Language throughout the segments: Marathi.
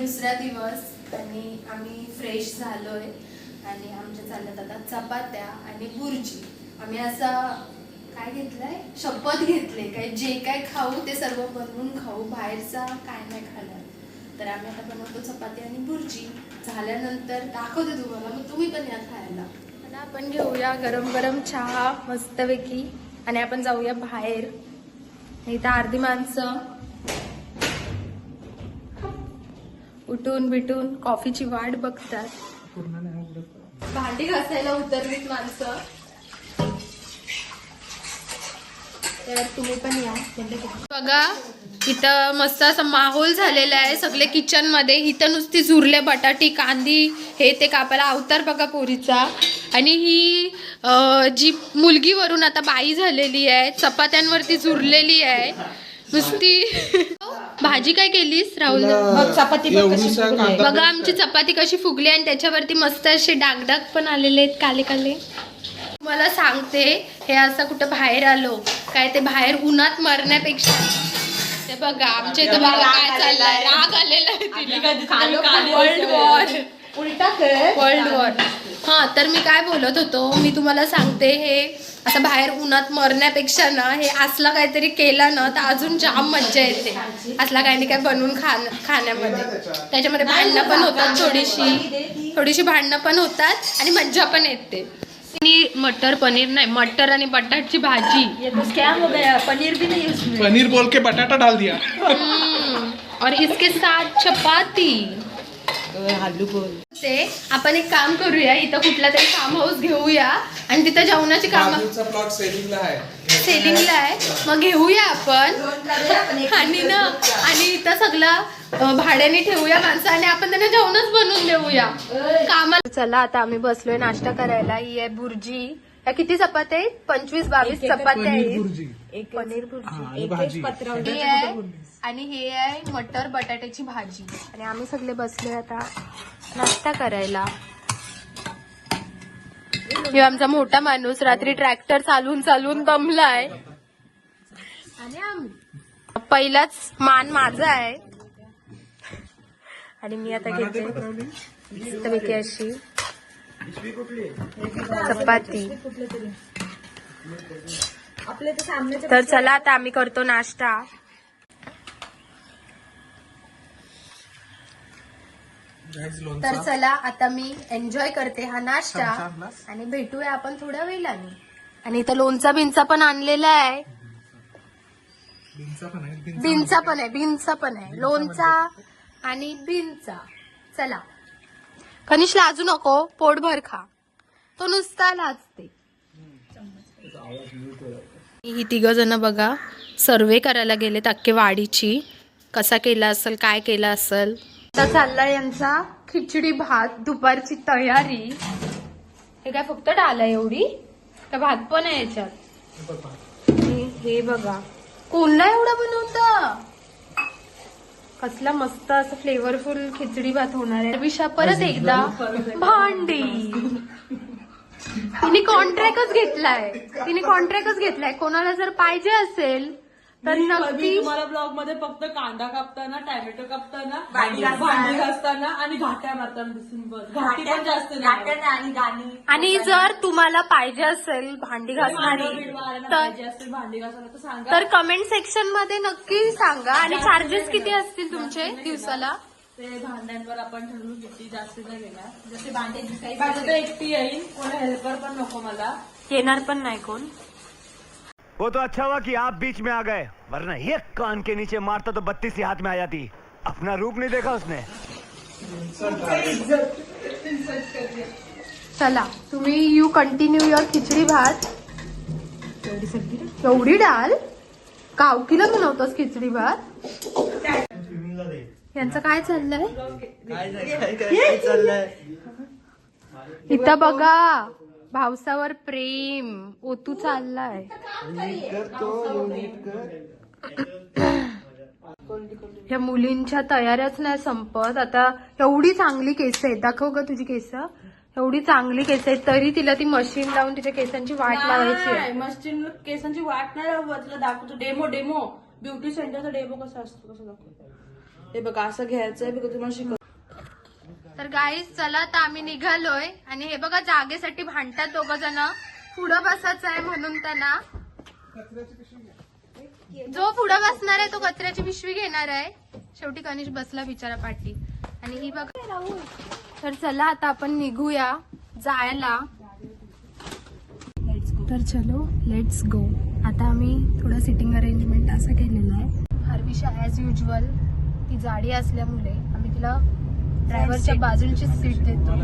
दुसरा दिवस आणि आम्ही फ्रेश झालोय. आणि आमच्या चालत आता चपात्या आणि बुर्जी. आम्ही असा काय घेतलंय? शपथ घेतले. काय जे काय खाऊ ते सर्व बनवून खाऊ. बाहेरचा काय नाही खाणार. तर आम्ही आता बनवतो चपाती आणि बुर्जी. झाल्यानंतर दाखवते तुम्हाला. मग तुम्ही पण या खायला. आपण घेऊया गरम गरम चहा मस्तपैकी. आणि आपण जाऊया बाहेर. इथं अर्धी माणसं उठून बिटून कॉफीची वाट बघतात. भांडी घासायला उतरलीत माणसं. तर तुम्ही पण या. बघा इथं मस्त असा माहोल झालेला आहे. सगळे किचनमध्ये. इथं नुसती झुरले बटाटी कांदी हे ते कापायला अवतार बघा पोरीचा. आणि ही जी मुलगी वरून आता बाई झालेली आहे चपात्यांवरती झुरलेली आहे. नुसती भाजी काय केलीस राहुल? चपाती कशी एवढीसा फुगली. आहे. कांदा बघा आमची चपाती कशी फुगली आणि त्याच्यावरती मस्त असे डागडाग पण आलेले आहेत काले काले मला सांगते हे असं कुठं बाहेर आलो काय ते बाहेर उन्हात मरण्यापेक्षा. ते बघा आमच्या इथं बघा काय चाललंय. राग आलेला आहे तिला. वर्ल्ड वॉर उलटा कर. वर्ल्ड वॉर हा तर मी काय बोलत होतो मी तुम्हाला सांगते हे असं बाहेर उन्हात मरण्यापेक्षा ना हे असलं काहीतरी केलं ना तर अजून जाम मज्जा येते. असला काही नाही काय बनवून खाण खाण्यामध्ये. त्याच्यामध्ये भांडणं पण होतात थोडीशी. थोडीशी भांडणं पण होतात आणि मज्जा पण येते. मटर पनीर नाही मटर आणि बटाटची भाजी. हो पनीर भी नहीं उसमें पनीर बोल के बटाटा डाल दिया. और इसके साथ चपाती. ते आपण एक काम करूया इथं कुठला तरी फार्म हाऊस घेऊया आणि तिथं जेवणाची कामं सेलिंगला आहे. सेलिंगला आहे. मग घेऊया आपण. आणि ना आणि इथं सगळं भाड्याने ठेवूया माणसं आणि आपण त्यांना जेवणच बनवून देऊया. कामाला चला आता आम्ही बसलोय नाश्ता करायला. ही आहे बुर्जी. या किती चपात्या आहेत? पंचवीस बावीस चपात्या पनीर आहेत. एक पनीर हा, बुर्जी. आणि भाजी. हे आहे आणि हे आहे मटर बटाट्याची भाजी. आणि आम्ही सगळे बसलोय आता नाश्ता करायला. हे आमचा मोठा माणूस रात्री ट्रॅक्टर चालवून चालवून दमलाय. आणि आम्ही. पहिलाच मान माझा आहे. आणि मी आता घेते. मस्तपैकी अशी. चपाती. आपले तर. चला आता आम्ही करतो नाश्ता. तर चला आता मी एन्जॉय करते हा नाश्ता. आणि भेटूया आपण थोड्या वेळाने. आणि इथं लोणचा बिंचा पण आणलेला आहे. बिनचा पण आहे बिनचा बिनचा पण आहे बिनचा पण आहे. लोणचा आणि बिनचा चला. कनिष लाजू नको पोटभर खा. तो नुसता लाजते. ही तिघ जण बघा सर्वे करायला गेलेत अख्खे वाडीची. कसा केला असेल काय केला असेल. आता चालला यांचा खिचडी भात दुपारची तयारी. हे काय फक्त डाल आहे एवढी? का भात पण आहे याच्यात? हे बघा. कोणला एवढा बनवता. कसला मस्त असं फ्लेवरफुल खिचडी भात होणार आहे. विषा परत एकदा भांडी. तिने कॉन्ट्रॅक्टच घेतलाय. तिने कॉन्ट्रॅक्टच घेतलाय. कोणाला जर पाहिजे असेल तर मी नक्की तुम्हाला ब्लॉगमध्ये फक्त कांदा कापताना टॅमॅटो कापताना भांडी घासताना. आणि घाट्या मारताना दिसून बस घाटी पण जास्त नाही. आणि गाणी. आणि जर तुम्हाला पाहिजे असेल भांडी भांडं घासणारी बिडवं आलं ना तर पाहिजे असेल भांडी घासायला तर सांगा. तर कमेंट सेक्शनमध्ये नक्की सांगा. आणि चार्जेस किती असतील तुमचे दिवसाला? ते भांड्यांवर आपण ठरवू किती जास्त नाही घेणार. जसे भांडे माझं तर एकटी येईल कोणी हेल्पर पण नको मला. येणार पण नाही कोण? वो तो अच्छा हुआ कि आप बीच में आ गए वरना एक कान के नीचे मारता तो बत्तीस ही हाथ में आ जाती। अपना रूप नहीं देखा उसने। चला तुम्ही यू कंटिन्यू युअर खिचडी भात। एवढी डाल? कावकीला बनवतोस खिचडी भात? यांचं काय चाललंय? इथं बघा. भावसावर प्रेम ओतू चाललाय. ह्या मुलींच्या तयाऱ्याच नाही संपत. आता एवढी चांगली केस आहेत. दाखव का तुझी केस. एवढी चांगली केस आहेत. तरी तिला ती मशीन लावून तिच्या केसांची वाट लावायची आहे. मशीन केसांची वाट नाही लावत. दाखवतो. डेमो डेमो ब्युटी सेंटरचा डेमो कसा असतो? कसं दाखवतो? हे बघा असं घ्यायचंय बघा तुम्हाला तर गाईज चला तर आम्ही निघालोय. आणि हे बघा जागेसाठी भांडतात दोघ जण पुढं बसायचं आहे म्हणून त्यांना. जो पुढं बसणार आहे तो कचऱ्याची पिशवी घेणार आहे. शेवटी कनिष बसला बिचारा पाठी. आणि ही बघा. तर चला आता आपण निघूया जायला. तर चलो लेट्स गो आता आम्ही थोडं सिटिंग अरेंजमेंट असं केलेलं आहे. हरविशा ॲज युजल ती जाडी असल्यामुळे आम्ही तिला ड्रायव्हरच्या बाजूची सीट देतो.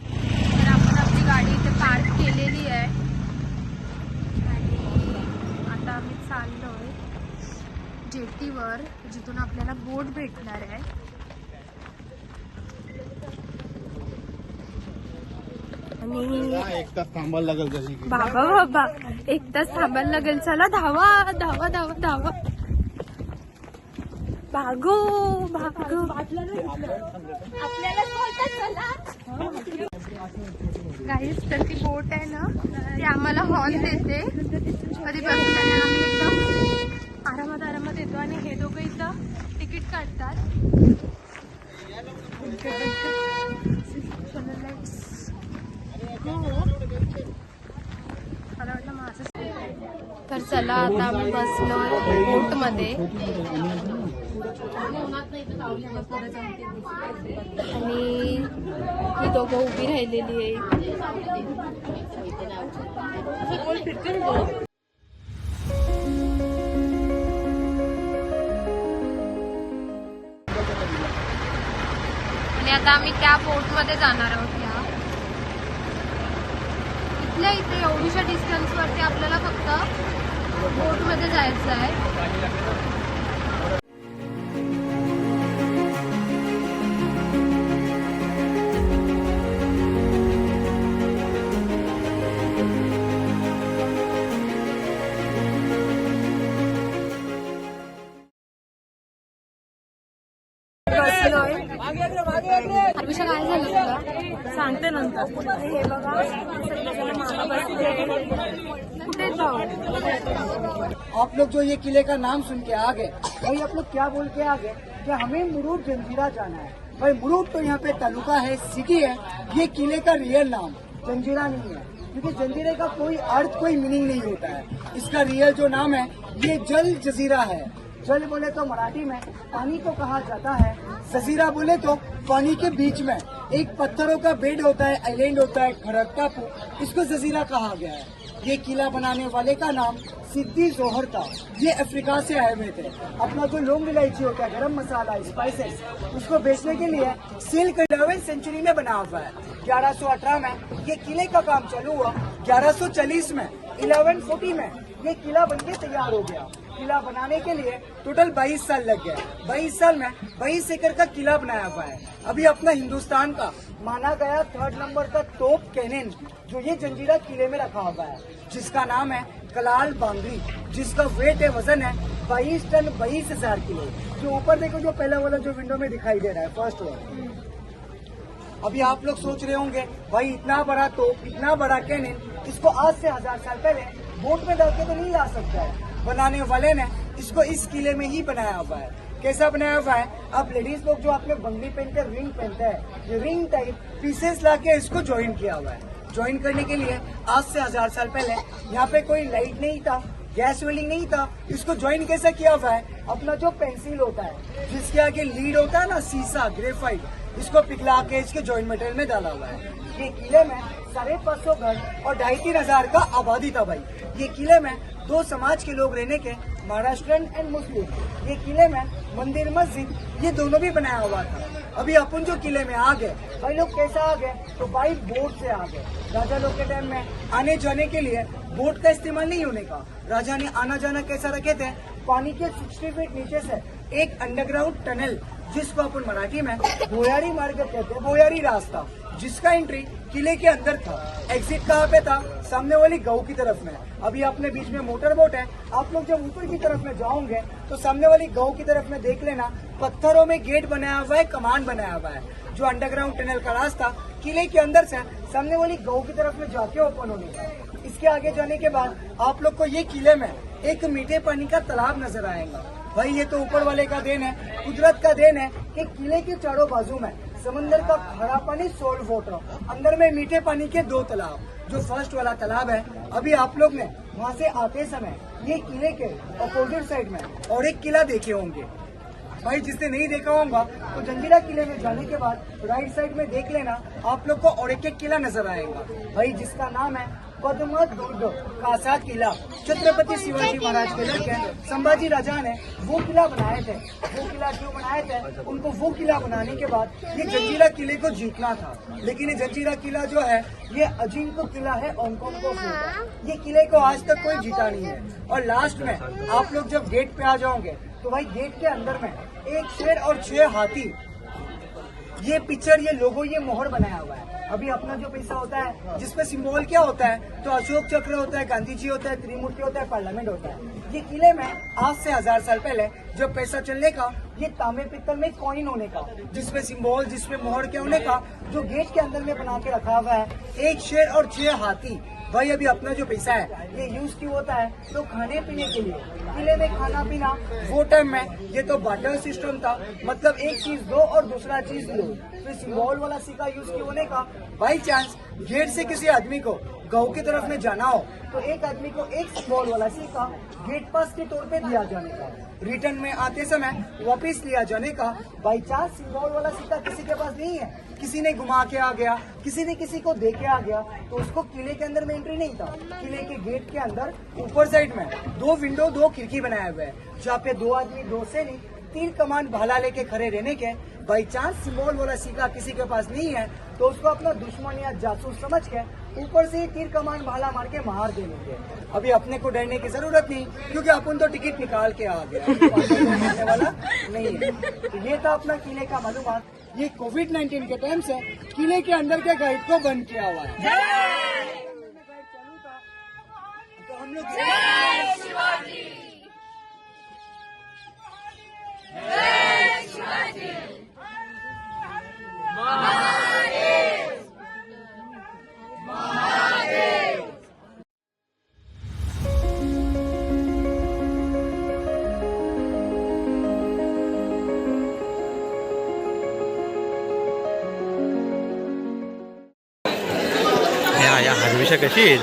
तर आपण आपली गाडी इथे पार्क केलेली आहे. आणि आता आम्ही चाललोय जेटीवर जिथून आपल्याला बोट भेटणार आहे. आणि एक तास थांबायला लागेल बाबा बाबा एक तास थांबायला लागेल. चला धावा धावा धावा धावा. भागो भागो. आपल्याला चला. गाईस तर ती बोट आहे ना ती आम्हाला हॉर्न देते. कधीपासून आम्ही एकदम आरामात आरामात येतो आणि हे दोघं इथं तिकीट काढतात. मला वाटलं माझं तर चला आता आम्ही बसलो बोटमध्ये. आणि ही दोघं उभी राहिलेली आहे. आणि आता आम्ही त्या बोटमध्ये जाणार आहोत या. इथल्या इथे एवढीशा डिस्टन्स वरती आपल्याला फक्त बोटमध्ये जायचं आहे. बसलोय काय झालं सांगते नंतर। हे बघा आप लोग जो ये किले का नाम सुन के आ गए भाई आप लोग क्या बोल के आ गए? कि हमें मुरूर जंजीरा जाना है। भाई मुरूर तो यहाँ पे तालुका है सिटी है ये किले का रियल नाम जंजीरा नहीं है। क्योंकि जंजीरे का कोई अर्थ कोई मीनिंग नहीं होता है। इसका रियल जो नाम है ये जल जजीरा है। जल बोले तो मराठी में, पानी को कहा जाता है। जजीरा बोले तो पानी के बीच में। एक पत्थरों का बेड होता है आइलैंड होता है खड़क टापू इसको जजीरा कहा गया है। ये किला बनाने वाले का नाम सिद्दी जोहर था। ये अफ्रीका से आए हुए थे। अपना जो लौंग इलायची होता है, गरम मसाला स्पाइसेस उसको बेचने के लिए सिल्क इलेवन सेंचुरी में बना हुआ है। 1118 में ये किले का काम चालू हुआ। 1140 में 1140 में ये किला बनके तैयार हो गया। किला बनाने के लिए टोटल 22 साल लग गए। 22 साल में 22 एकड़ का किला बनाया हुआ है। अभी अपना हिंदुस्तान का माना गया थर्ड नंबर का तोप कैनन जो ये जंजीरा किले में रखा हुआ है, जिसका नाम है कलाल बांगरी जिसका वेट है, वज़न है 22 टन बाईस हज़ार किलो। जो ऊपर देखो, जो पहला वाला जो विंडो में दिखाई दे रहा है फ़र्स्ट वाला अभी आप लोग सोच रहे होंगे, भाई इतना बड़ा तो इतना बड़ा कैनन इसको आज से हज़ार साल पहले बोट में डाल के तो नहीं ला सकता है। बनाने वाले ने इसको इस किले में ही बनाया हुआ है। कैसा बनाया हुआ है? अब लेडीज़ लोग जो आपने बंगली पहन कर रिंग पहनते हैं, ये रिंग टाइप पीसेस ला के इसको ज्वाइन किया हुआ है। ज्वाइन करने के लिए आज से हज़ार साल पहले यहाँ पे कोई लाइट नहीं था गैस वेलिंग नहीं था। इसको ज्वाइन कैसे किया हुआ है? अपना जो पेंसिल होता है, जिसके आगे लीड होता है ना, सीसा ग्रेफाइट इसको पिघला के इसके ज्वाइंट मटेरियल में डाला हुआ है। ये किले में साढ़े पाँच सौ घर और ढाई तीन हज़ार का आबादी था भाई। ये किले में दो समाज के लोग रहने के महाराष्ट्रन एंड मुस्लिम। ये किले में मंदिर, मस्जिद, ये दोनों भी बनाया हुआ था। अभी अपन जो किले में आ गए, भाई लोग कैसे आ गए? तो भाई बोट से आ गए। राजा लोग के टाइम में आने जाने के लिए बोट का इस्तेमाल नहीं होने का। राजा ने आना जाना कैसा रखे थे? पानी के सिक्सटी फीट नीचे से एक अंडरग्राउंड टनल जिसको अपन मराठी में भोयारी मार्ग कहते हैं भोयारी रास्ता, जिसका एंट्री किले के अंदर था। एग्जिट कहाँ पे था? सामने वाली गाँव की तरफ़ में। अभी अपने बीच में मोटर बोट है। आप लोग जब ऊपर की तरफ़ में जाओगे तो सामने वाली गाँव की तरफ़ में देख लेना, पत्थरों में गेट बनाया हुआ है, कमान बनाया हुआ है। जो अंडरग्राउंड टनल का रास्ता किले के अंदर से सामने वाली गाँव की तरफ़ में जाके ओपन होने का इसके आगे जाने के बाद आप लोग को ये किले में एक मीठे पानी का तालाब नज़र आएगा। भाई, ये तो ऊपर वाले का देन है, कुदरत का देन है कि किले के चारों बाजू में समंदर का खड़ा पानी सोल्ड वाटर अंदर में मीठे पानी के दो तालाब, जो फ़र्स्ट वाला तालाब है। अभी आप लोग ने वहाँ से आते समय, ये किले के अपोजिट साइड में, और एक किला देखे होंगे। भाई, जिसने नहीं देखा होगा तो जंजीरा किले में जाने के बाद राइट साइड में देख लेना, आप लोग को और एक एक किला नज़र आएगा। भाई, जिसका नाम है पद्म दुर्ग कासा किला छत्रपति शिवाजी महाराज के लड़के संभाजी राजा ने वो किला बनाए थे। वो किला क्यों बनाए थे? उनको वो किला बनाने के बाद ये जंजीरा किले को जीतना था। लेकिन ये जंजीरा किला जो है, ये अजिंक्य किला है हांगकॉन्ग को ये किले को आज तक कोई जीता नहीं है। और लास्ट में आप लोग जब गेट पे आ जाओगे तो भाई गेट के अंदर में एक शेर और छह हाथी। ये पिक्चर ये लोगो ये मोहर बनाया हुआ है। अभी अपना जो पैसा होता है जिसपे सिंबल क्या होता है तो अशोक चक्र होता है गांधी जी होता है, त्रिमूर्ति होता है पार्लियामेंट होता है। ये किले में आज से हज़ार साल पहले जो पैसा चलने का, ये तांबे पित्तल में कॉइन होने का जिसपे सिंबल जिसपे मोहर के होने का, जो गेट के अंदर में बना के रखा हुआ है, एक शेर और छह हाथी। भाई, अभी अपना जो पैसा है, ये यूज़ क्यों होता है? तो खाने पीने के लिए। किले में खाना पीना, वो टाइम में, ये तो बाटर सिस्टम था। मतलब एक चीज़ दो और दूसरा चीज़ लो फिर सिंबल वाला सिक्का यूज़ क्यों होने का? बाई चांस गेट से किसी आदमी को, गाँव की तरफ़ में जाना हो तो एक आदमी को एक सिंबल वाला सिक्का गेट पास के तौर पे दिया जाने का। रिटर्न में आते समय, वापस लिया जाने का। बाई चांस सिंबल वाला सिक्का किसी के पास नहीं है। किसी ने घुमा के आ गया किसी ने किसी को दे के आ गया तो उसको किले के अंदर में एंट्री नहीं था। किले के गेट के अंदर ऊपर साइड में दो विंडो दो खिड़की बनाए हुए हैं जहाँ पे दो आदमी दो से नहीं तीन कमान भाला लेके खड़े रहने के बाई चांस सिंबल वाला सिक्का किसी के पास नहीं है तो उसको अपना दुश्मन या जासूस समझ के ऊपर से ही तीर कमान भाला मार के मार देने के अभी अपने को डरने की ज़रूरत नहीं क्योंकि अपन तो टिकट निकाल के आ गया वाला नहीं है। तो ये था अपना किले का मालूम ये कोविड 19 के टाइम से किले के अंदर के गाइड को बंद किया हुआ है। तो हम लोग या या आपण कशी येईल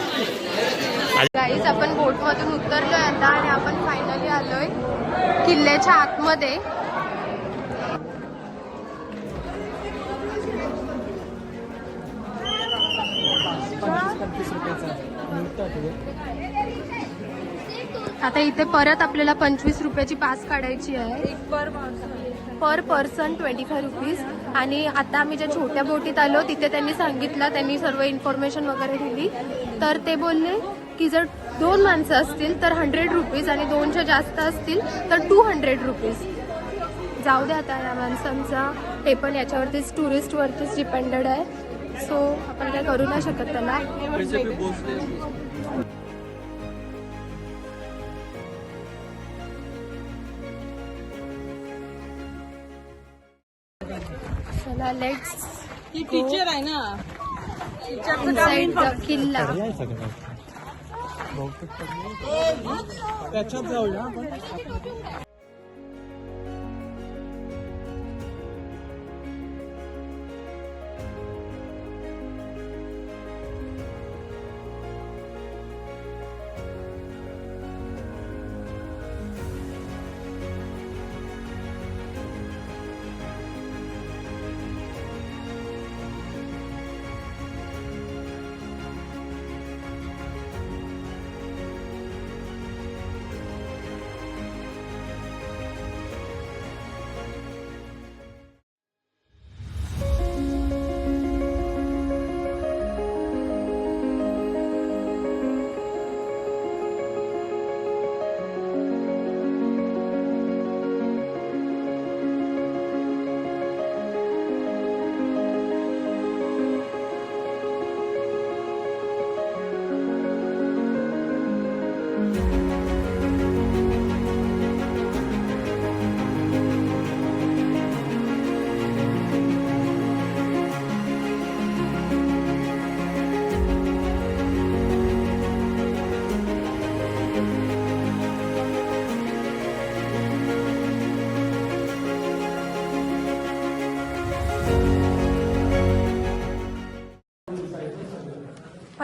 गाईज आपण बोटमधून उतरलोय आता आणि आपण फायनली आलोय किल्ल्याच्या आतमध्ये. आता इथे परत आपल्याला पंचवीस रुपयाची पास काढायची आहे. Per person twenty five rupees आणि आता आम्ही ज्या छोट्या बोटीत आलो तिथे त्यांनी सांगितलं त्यांनी सर्व इन्फॉर्मेशन वगैरे दिली. तर ते बोलले की जर दोन माणसं असतील तर हंड्रेड रुपीज आणि दोनच्या जास्त असतील तर टू हंड्रेड रुपीज जाऊ दे आता या माणसांचा. ते पण याच्यावरतीच टुरिस्टवरतीच डिपेंडेड आहे. सो आपण काय करू नाही शकत त्याला. चला लेट्स ती टीचर आहे ना. इनसाइड द किल्ला. त्याच्यात जाऊया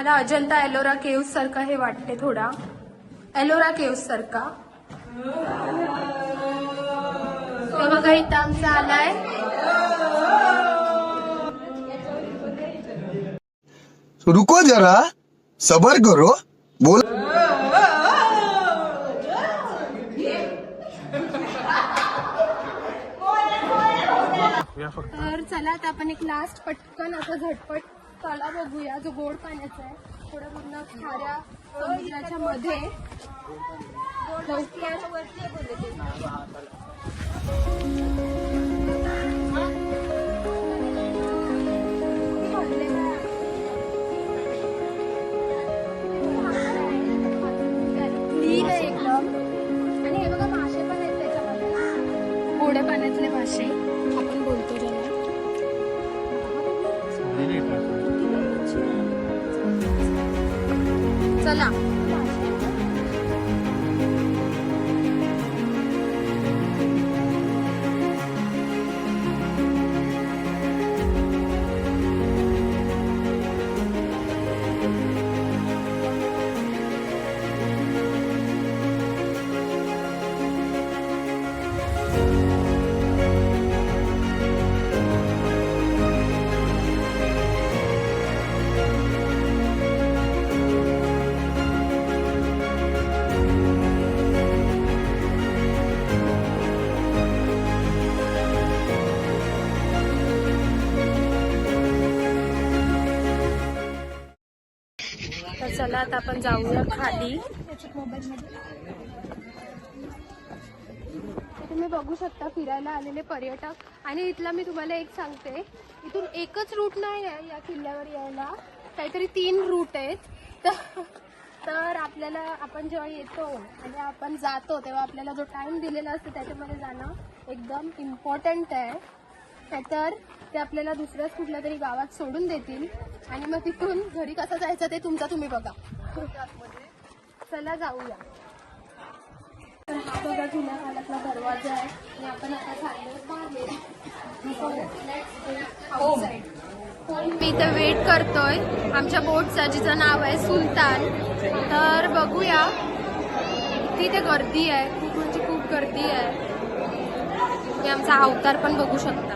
मला अजंता एलोरा केव्स सारखा हे वाटते थोडा. एलोरा केव्स सारखा. तर बघा इथं आमचा आलाय. रुको जरा सबर करो. बोल. तर चला आता आपण एक लास्ट पटकन असं झटपट तला बघूया जो गोड पाण्याचा आहे थोडं पूर्ण खाऱ्या समुद्राच्या मध्ये. आहे आणि हे बघा मासे पण आहेत त्याच्यामध्ये. गोड्या पाण्यातले मासे. चला चला आता आपण जाऊया खाली. तुम्ही बघू शकता फिरायला आलेले पर्यटक. आणि इथला मी तुम्हाला एक सांगते. इथून एकच रूट नाही आहे या किल्ल्यावर यायला. काहीतरी तीन रूट आहेत. तर- तर आपल्याला आपण जेव्हा येतो आणि आपण जातो तेव्हा आपल्याला जो टाइम दिलेला असतो त्याच्यामध्ये जाणं एकदम इम्पॉर्टंट आहे. तर ते आपल्याला दुसऱ्याच कुठल्या तरी गावात सोडून देतील. आणि मग तिथून घरी कसं जायचं ते तुमचा तुम्ही बघा. चला जाऊया. तर हा बघा जुन्या काळातला दरवाजा आहे. आणि आपण आता चाललोय बाहेर. मी इथे वेट करतोय. आमच्या बोटचा जिचं नाव आहे सुलतान. तर बघूया. तिथे गर्दी आहे. खूप म्हणजे खूप गर्दी आहे. तुम्ही आमचा अवतार पण बघू शकता.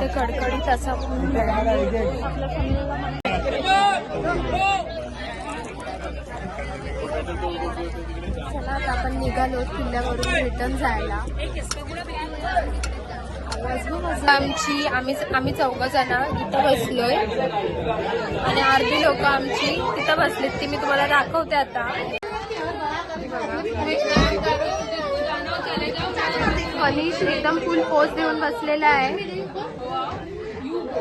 इथे कडकडीत असा चला आता आपण निघालो किल्ल्यावरून रिटर्न जायला. आमची आम्ही आम्ही चौघ जण इथं बसलोय. आणि अर्धी लोक आमची तिथं बसलीत ती मी तुम्हाला दाखवते आता. मनीष एकदम फुल पोस्ट देऊन बसलेला आहे.